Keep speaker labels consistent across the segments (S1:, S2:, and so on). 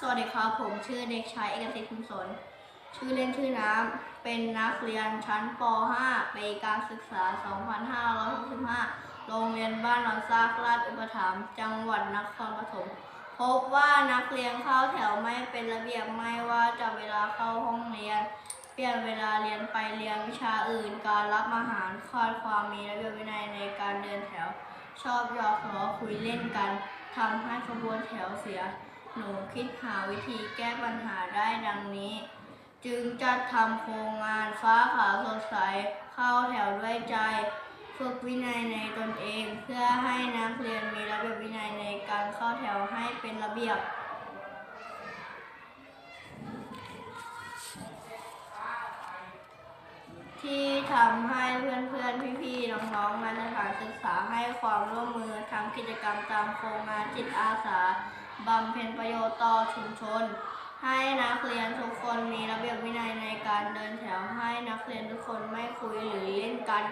S1: สวัสดีครับผมชื่อเด็กชายเอกสิทธิ์คุมสน ชื่อเล่นชื่อน้ำ เป็นนักเรียนชั้นป .5 ปีการศึกษา 2565 โรงเรียนบ้านหนองซากราชอุปถัมภ์จังหวัดนครปฐม พบว่านักเรียนเข้าแถวไม่เป็นระเบียบไม่ว่าจะเวลาเข้าห้องเรียน เปลี่ยนเวลาเรียนไปเรียนวิชาอื่น การรับอาหารขาดความมีระเบียบวินัยในการเดินแถว ชอบหยอกล้อคุยเล่นกันทำให้ขบวนแถวเสีย หนูคิดหาวิธีแก้ปัญหาได้ดังนี้ จึงจัดทำโครงงานฟ้าขาวสดใสเข้าแถวด้วยใจ ฝึกวินัยในตนเอง เพื่อให้นักเรียนมีระเบียบวินัยในการเข้าแถวให้เป็นระเบียบที่ทำให้เพื่อนๆ พี่ๆ น้องๆในสถานศึกษาให้ความร่วมมือทำกิจกรรมตามโครงงานจิตอาสา บำเพ็ญประโยชน์ต่อชุมชน ให้นักเรียนทุกคนมีระเบียบวินัยในการเดินแถวให้นักเรียนทุกคนไม่คุยหรือเล่นกัน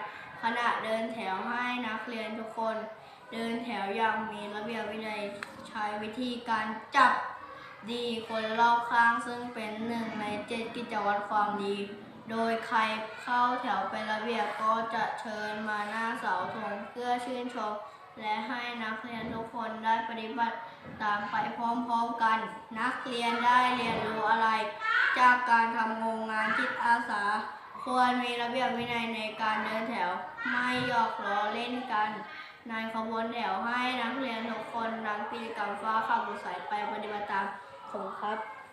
S1: ขณะเดินแถวให้นักเรียนทุกคน เดินแถวอย่างมีระเบียบวินัยใช้วิธีการจับดีคนรอบข้างซึ่งเป็นหนึ่งในเจ็ดกิจวัตรความดี โดยใครเข้าแถวเป็นระเบียบก็จะเชิญมาหน้าเสาธงเพื่อชื่นชม และให้นักเรียนทุกคนได้ปฏิบัติตามไปพร้อมๆกัน นักเรียนได้เรียนรู้อะไร จากการทำโงงานจิตอาสา ควรมีระเบียบวินัยในการเดินแถว ไม่หยอกล้อเล่นกันในขบวนแถวให้นักเรียนทุกคนนำกิจกรรมฟ้าขับรถสายไปปฏิบัติตามผมครับ